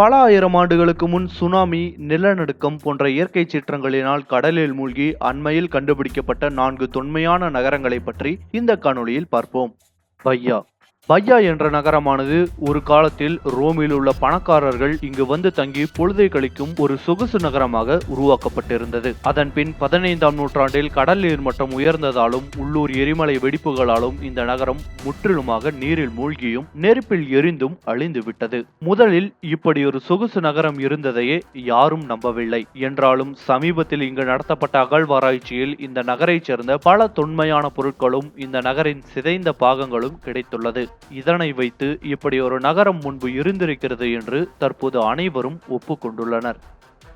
பல ஆயிரம் ஆண்டுகளுக்கு முன் சுனாமி நிலநடுக்கம் போன்ற இயற்கை சீற்றங்களினால் கடலில் மூழ்கி அண்மையில் கண்டுபிடிக்கப்பட்ட நான்கு தொன்மையான நகரங்களை பற்றி இந்த காணொளியில் பார்ப்போம். பையா பையா என்ற நகரமானது ஒரு காலத்தில் ரோமில் உள்ள பணக்காரர்கள் இங்கு வந்து தங்கி பொழுதை கழிக்கும் ஒரு சொகுசு நகரமாக உருவாக்கப்பட்டிருந்தது. அதன் பின் பதினைந்தாம் நூற்றாண்டில் கடல் நீர் மட்டம் உயர்ந்ததாலும் உள்ளூர் எரிமலை வெடிப்புகளாலும் இந்த நகரம் முற்றிலுமாக நீரில் மூழ்கியும் நெருப்பில் எரிந்தும் அழிந்து விட்டது. முதலில் இப்படி ஒரு சொகுசு நகரம் இருந்ததையே யாரும் நம்பவில்லை. என்றாலும் சமீபத்தில் இங்கு நடத்தப்பட்ட அகழ்வாராய்ச்சியில் இந்த நகரைச் சேர்ந்த பல தொன்மையான பொருட்களும் இந்த நகரின் சிதைந்த பாகங்களும் கிடைத்துள்ளது. இதனை வைத்து இப்படி ஒரு நகரம் முன்பு இருந்திருக்கிறது என்று தற்போது அனைவரும் ஒப்புக்கொண்டுள்ளனர்.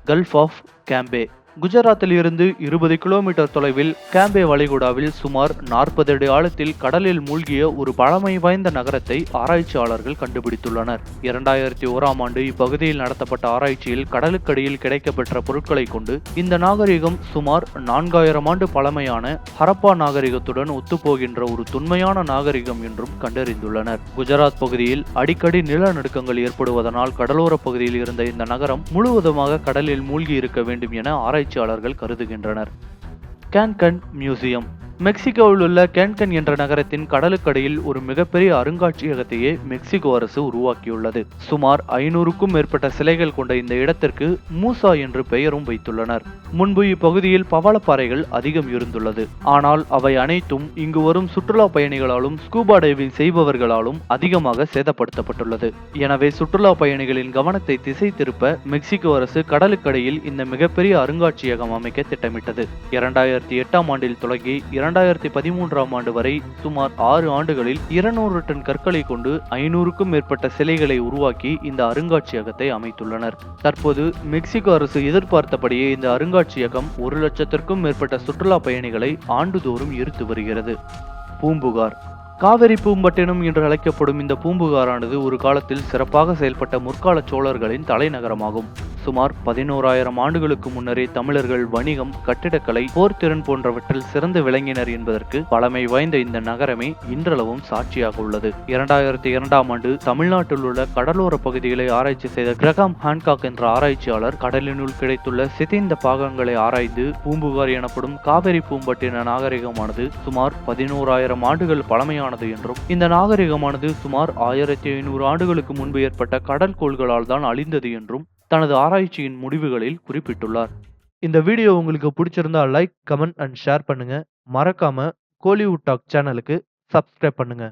கல்ஃப் ஆஃப் கேம்பே குஜராத்தில் இருந்து இருபது கிலோமீட்டர் தொலைவில் கேம்பே வளைகுடாவில் சுமார் நாற்பது அடி ஆழத்தில் கடலில் மூழ்கிய ஒரு பழமை வாய்ந்த நகரத்தை ஆராய்ச்சியாளர்கள் கண்டுபிடித்துள்ளனர். இரண்டாயிரத்தி ஓராம் ஆண்டு இப்பகுதியில் நடத்தப்பட்ட ஆராய்ச்சியில் கடலுக்கடியில் கிடைக்கப்பெற்ற பொருட்களை கொண்டு இந்த நாகரிகம் சுமார் நான்காயிரம் ஆண்டு பழமையான ஹரப்பா நாகரிகத்துடன் ஒத்துப்போகின்ற ஒரு தொன்மையான நாகரிகம் என்றும் கண்டறிந்துள்ளனர். குஜராத் பகுதியில் அடிக்கடி நிலநடுக்கங்கள் ஏற்படுவதனால் கடலோரப் பகுதியில் இருந்த இந்த நகரம் முழுவதுமாக கடலில் மூழ்கி இருக்க வேண்டும் என ஆராய்ச்சி ஆராய்ச்சியாளர்கள் கருதுகின்றனர். Cancun museum. மெக்சிகோவில் உள்ள கேன்கன் என்ற நகரத்தின் கடலுக்கடையில் ஒரு மிகப்பெரிய அருங்காட்சியகத்தையே மெக்சிகோ அரசு உருவாக்கியுள்ளது. சுமார் ஐநூறுக்கும் மேற்பட்ட சிலைகள் கொண்ட இந்த இடத்திற்கு மூசா என்று பெயரும் வைத்துள்ளனர். முன்பு இப்பகுதியில் பவளப்பாறைகள் அதிகம் இருந்துள்ளது. ஆனால் அவை அனைத்தும் இங்கு வரும் சுற்றுலா பயணிகளாலும் ஸ்கூபா டைவிங் செய்பவர்களாலும் அதிகமாக சேதப்படுத்தப்பட்டுள்ளது. எனவே சுற்றுலா பயணிகளின் கவனத்தை திசை திருப்ப மெக்சிகோ அரசு கடலுக்கடையில் இந்த மிகப்பெரிய அருங்காட்சியகம் அமைக்க திட்டமிட்டது. இரண்டாயிரத்தி எட்டாம் ஆண்டில் தொடங்கி இரண்டாயிரத்தி பதிமூன்றாம் ஆண்டு வரை சுமார் ஆறு ஆண்டுகளில் இருநூறு டன் கற்களை கொண்டு ஐநூறுக்கும் மேற்பட்ட சிலைகளை உருவாக்கி இந்த அருங்காட்சியகத்தை அமைத்துள்ளனர். தற்போது மெக்சிகோ அரசு எதிர்பார்த்தபடியே இந்த அருங்காட்சியகம் ஒரு லட்சத்திற்கும் மேற்பட்ட சுற்றுலா பயணிகளை ஆண்டுதோறும் ஈர்த்து வருகிறது. பூம்புகார். காவிரி பூம்பட்டினம் என்று அழைக்கப்படும் இந்த பூம்புகாரானது ஒரு காலத்தில் சிறப்பாக செயல்பட்ட முற்கால சோழர்களின் தலைநகரமாகும். சுமார் பதினோராயிரம் ஆண்டுகளுக்கு முன்னரே தமிழர்கள் வணிகம் கட்டிடக்கலை போர்த்திறன் போன்றவற்றில் சிறந்து விளங்கினர் என்பதற்கு பழமை வாய்ந்த இந்த நகரமே இன்றளவும் சாட்சியாக உள்ளது. இரண்டாயிரத்தி இரண்டாம் ஆண்டு தமிழ்நாட்டில் உள்ள கடலோர பகுதிகளை ஆராய்ச்சி செய்த கிரகாம் ஹான்காக் என்ற ஆராய்ச்சியாளர் கடலினுள் கிடைத்துள்ள சிதைந்த பாகங்களை ஆராய்ந்து பூம்புகார் எனப்படும் காவிரி பூம்பட்டின நாகரிகமானது சுமார் பதினோராயிரம் ஆண்டுகள் பழமையானது என்றும் இந்த நாகரிகமானது சுமார் ஆயிரத்தி ஐநூறு ஆண்டுகளுக்கு முன்பு ஏற்பட்ட கடல் கோள்களால் தான் அழிந்தது என்றும் தனது ஆராய்ச்சியின் முடிவுகளில் குறிப்பிட்டுள்ளார். இந்த வீடியோ உங்களுக்கு பிடிச்சிருந்தா லைக் கமெண்ட் அண்ட் ஷேர் பண்ணுங்க. மறக்காம கோலிவுட் டாக் சேனலுக்கு சப்ஸ்கிரைப் பண்ணுங்க.